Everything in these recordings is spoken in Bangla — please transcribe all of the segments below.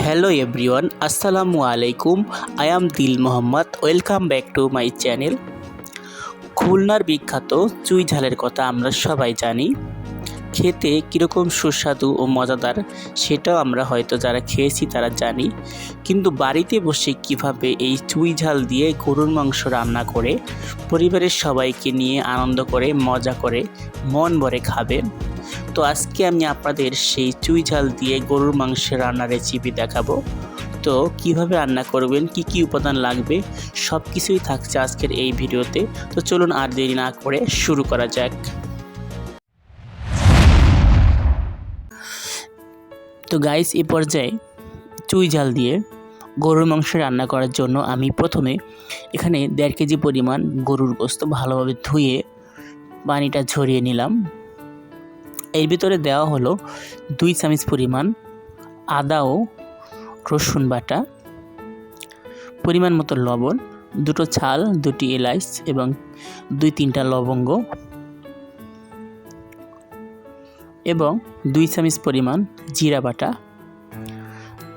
হ্যালো এভরিওয়ান আসসালামু আলাইকুম I am Dil Mohammad welcome back to my channel খুলনার বিখ্যাত চুই ঝালের কথা আমরা সবাই জানি। খেতে কীরকম সুস্বাদু ও মজাদার সেটাও আমরা হয়তো যারা খেয়েছি তারা জানি। কিন্তু বাড়িতে বসে কীভাবে এই চুই ঝাল দিয়ে গরুর মাংস রান্না করে, পরিবারের সবাইকে নিয়ে আনন্দ করে, মজা করে, মন ভরে খাবেন? তো আজকে আমি আপনাদের সেই চুই ঝাল দিয়ে গরুর মাংসের রান্নার রেসিপি দেখাবো। তো কীভাবে রান্না করবেন, কি কি উপাদান লাগবে সব কিছুই থাকছে আজকের এই ভিডিওতে। তো চলুন আর দেরি না করে শুরু করা যাক। তো গাইস এই পর্যায়ে চুই ঝাল দিয়ে গরুর মাংস রান্না করার জন্য আমি প্রথমে এখানে দেড় কেজি পরিমাণ গরুর গোস্ত ভালোভাবে ধুয়ে পানিটা ঝরিয়ে নিলাম। এর ভিতরে দেওয়া হলো দুই চামচ পরিমাণ আদা ও রসুন বাটা, পরিমাণ মতো লবণ, দুটো ছাল, দুটি এলাইচ এবং দুই তিনটা লবঙ্গ এবং দুই চামচ পরিমাণ জিরা বাটা,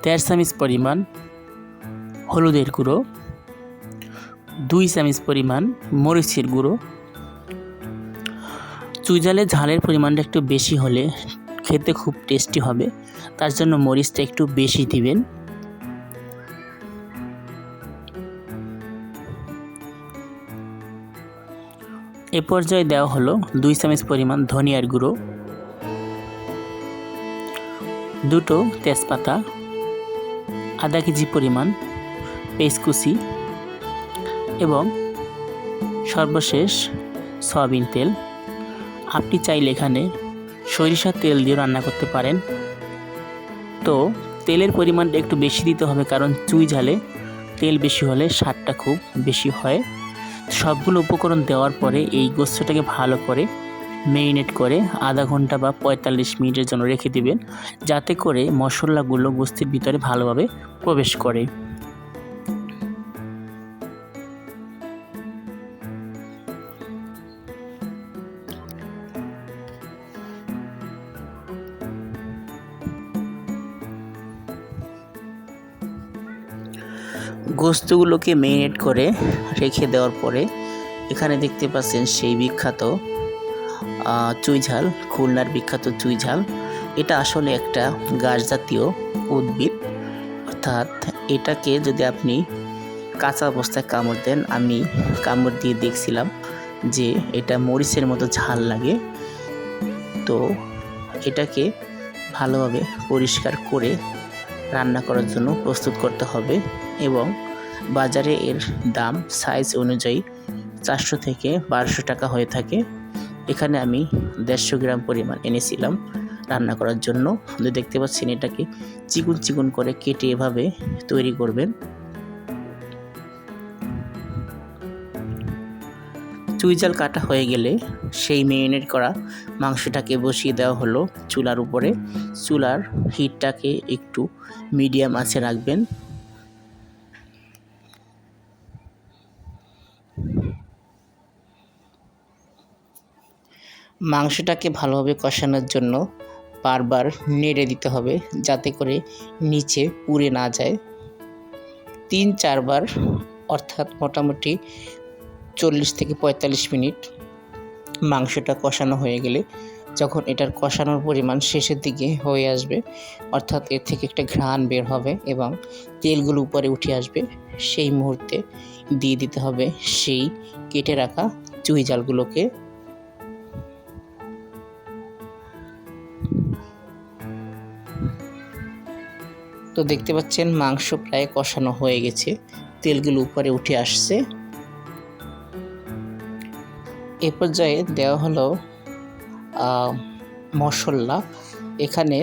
দেড় চামচ পরিমাণ হলুদের গুঁড়ো, দুই চামচ পরিমাণ মরিচের গুঁড়ো চুইজালে ঝালের পরিমাণটা একটু বেশি হলে খেতে খুব টেস্টি হবে। তার জন্য মরিচটা একটু বেশি দিবেন। এ পর্যায়ে দেওয়া হলো দুই চামচ পরিমাণ ধনিয়ার গুঁড়ো, দুটো তেজপাতা, আধা কেজি পরিমাণ পেস্টকুচি এবং সর্বশেষ সয়াবিন তেল। আপনি চাইলে এখানে সরিষার তেল দিয়ে রান্না করতে পারেন। তো তেলের পরিমাণটা একটু বেশি দিতে হবে কারণ চুই ঝালে তেল বেশি হলে স্বাদটা খুব বেশি হয়। সবগুলো উপকরণ দেওয়ার পরে এই গোস্তটাকে ভালো করে মেরিনেট করে আধা ঘণ্টা বা পঁয়তাল্লিশ মিনিটের জন্য রেখে দিবেন। যাতে করে মশলাগুলো গোস্তের ভিতরে ভালোভাবে প্রবেশ করে। গোস্তগুলোকে মেরিনেট করে রেখে দেওয়ার পরে এখানে দেখতে পাচ্ছেন সেই বিখ্যাত চুই ঝাল, খুলনার বিখ্যাত চুই ঝাল। এটা আসলে একটা গাছ জাতীয় উদ্ভিদ। অর্থাৎ এটাকে যদি আপনি কাঁচা অবস্থায় কামড় দেন, আমি কামড় দিয়ে দেখছিলাম যে এটা মরিচের মতো ঝাল লাগে। তো এটাকে ভালোভাবে পরিষ্কার করে রান্না করার জন্য প্রস্তুত করতে হবে। এবং বাজারে এর দাম সাইজ অনুযায়ী চারশো থেকে বারোশো টাকা হয়ে থাকে। এখানে আমি দেড়শো গ্রাম পরিমাণ এনেছিলাম রান্না করার জন্য। দেখতে পাচ্ছেন এটাকে চিকুন চিকুন করে কেটে এভাবে তৈরি করবেন। চুইজাল কাটা হয়ে গেলে সেই মেরিনেট করা মাংসটাকে বসিয়ে দেওয়া হলো চুলার উপরে। চুলার হিটটাকে একটু মিডিয়াম আছে রাখবেন। মাংসটাকে ভালোভাবে কষানোর জন্য বারবার নেড়ে দিতে হবে যাতে করে নিচে পুড়ে না যায়। তিন চারবার, অর্থাৎ মোটামুটি চল্লিশ থেকে পঁয়তাল্লিশ মিনিট মাংসটা কষানো হয়ে গেলে যখন এটার কষানোর পরিমাণ শেষের দিকে হয়ে আসবে, অর্থাৎ এর থেকে একটা ঘ্রাণ বের হবে এবং তেলগুলো উপরে উঠে আসবে, সেই মুহূর্তে দিয়ে দিতে হবে সেই কেটে রাখা চুই জালগুলোকে তো দেখতে পাচ্ছেন মাংস প্রায় কষানো হয়ে গেছে। তেলগুলো উপরে উঠে আসছে। এ পর্যায়ে দেওয়া হলো মশলা। এখানে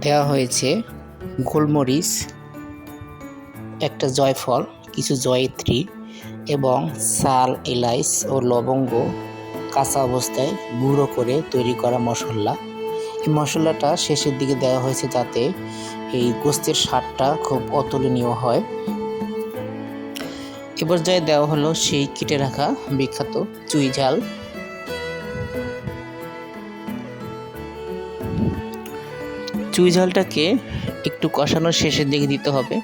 দেওয়া হয়েছে গোলমরিচ, একটা জয়ফল, কিছু জয়ত্রী এবং সাল, এলাইচ ও লবঙ্গ কাঁচা অবস্থায় গুঁড়ো করে তৈরি করা মশলা। এই মশলাটা শেষের দিকে দেওয়া হয়েছে যাতে এই গোস্তের স্বাদটা খুব অতুলনীয় হয়। এ পর্যায়ে দেওয়া হলো সেই কেটে রাখা বিখ্যাত চুই ঝাল। চুই ঝালটাকে একটু কষানোর শেষের দিকে দিতে হবে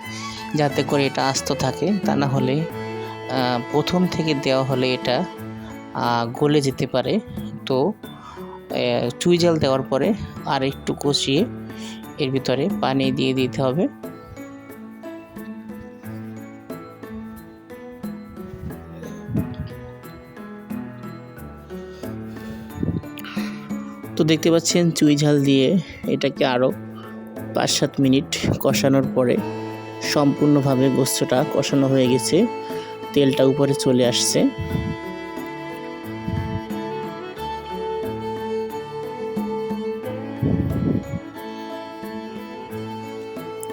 যাতে করে এটা আস্ত থাকে। তা না হলে প্রথম থেকে দেওয়া হলে এটা গলে যেতে পারে। তো চুই দেওয়ার পরে আর একটু কষিয়ে এর ভিতরে পানি দিয়ে দিতে হবে। তো দেখতে পাচ্ছেন, চুই ঝাল দিয়ে এটাকে আরও পাঁচ সাত মিনিট কষানোর পরে সম্পূর্ণভাবে গোস্তটা কষানো হয়ে গেছে। তেলটা উপরে চলে আসছে।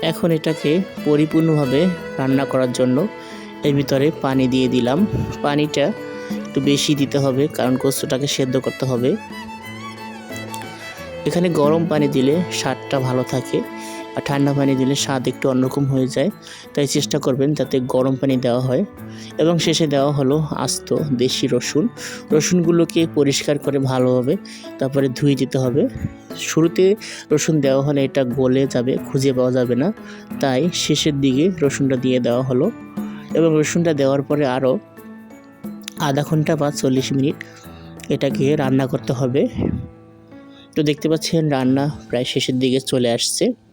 এখন এটাকে পরিপূর্ণভাবে রান্না করার জন্য এর ভিতরে পানি দিয়ে দিলাম। পানিটা একটু বেশি দিতে হবে, কারণ কোস্তটাকে সেদ্ধ করতে হবে। এখানে গরম পানি দিলে স্বাদটা ভালো থাকে। আর ঠান্ডা পানি দিলে স্বাদ একটু অন্যরকম হয়ে যায়। তাই চেষ্টা করবেন যাতে গরম পানি দেওয়া হয়। এবং শেষে দেওয়া হলো আস্ত দেশি রসুন। রসুনগুলোকে পরিষ্কার করে ভালোভাবে তারপরে ধুয়ে দিতে হবে। শুরুতে রসুন দেওয়া হলে এটা গলে যাবে, খুঁজে পাওয়া যাবে না। তাই শেষের দিকে রসুনটা দিয়ে দেওয়া হলো। এবং রসুনটা দেওয়ার পরে আরও আধা ঘণ্টা বা চল্লিশ মিনিট এটাকে রান্না করতে হবে। তো দেখতে পাচ্ছেন রান্না প্রায় শেষের দিকে চলে আসছে।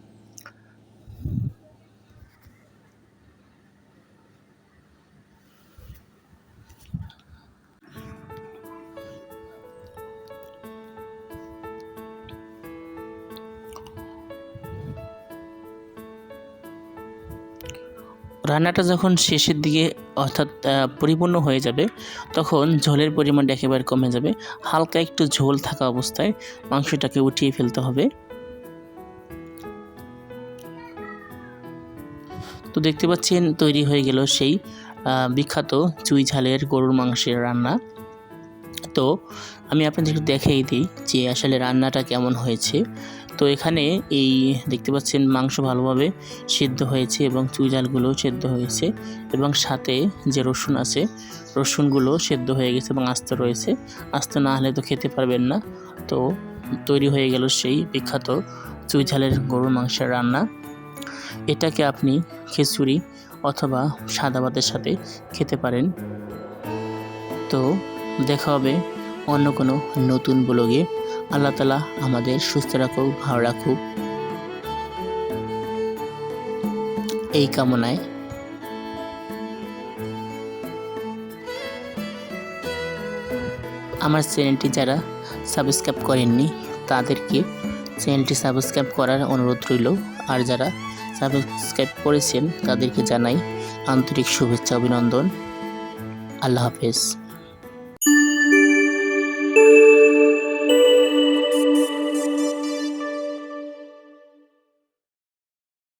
রান্নাটা যখন শেষের দিকে অর্থাৎ পরিপূর্ণ হয়ে যাবে, তখন ঝোলের পরিমাণটা একেবারে কমে যাবে। হালকা একটু ঝোল থাকা অবস্থায় মাংসটাকে উঠিয়ে ফেলতে হবে। তো দেখতে পাচ্ছেন, তৈরি হয়ে গেল সেই বিখ্যাত চুই ঝালের গরুর মাংসের রান্না। তো আমি আপনাদেরকে দেখিয়ে দিই যে আসলে রান্নাটা কেমন হয়েছে। তো এখানে এই দেখতে পাচ্ছেন মাংস ভালোভাবে সিদ্ধ হয়েছে এবং চুই ঝালগুলো সেদ্ধ হয়েছে এবং সাথে যে রসুন আছে, রসুনগুলো সেদ্ধ হয়ে গেছে এবং আস্ত রয়েছে। আস্ত না হলে তো খেতে পারবেন না। তো তৈরি হয়ে গেল সেই বিখ্যাত চুই ঝালের গরুর মাংসের রান্না। এটাকে আপনি খিচুড়ি অথবা সাদা ভাতের সাথে খেতে পারেন। তো দেখা হবে অন্য কোনো নতুন ব্লগে। আল্লাহ তালা আমাদের সুস্থ রাখুক, ভালো রাখুক। এই কামনায় আমার চ্যানেলটি যারা সাবস্ক্রাইব করেননি, তাদেরকে চ্যানেলটি সাবস্ক্রাইব করার অনুরোধ রইল। আর যারা সাবস্ক্রাইব করেছেন, তাদেরকে জানাই আন্তরিক শুভেচ্ছা, অভিনন্দন। আল্লাহ হাফেজ।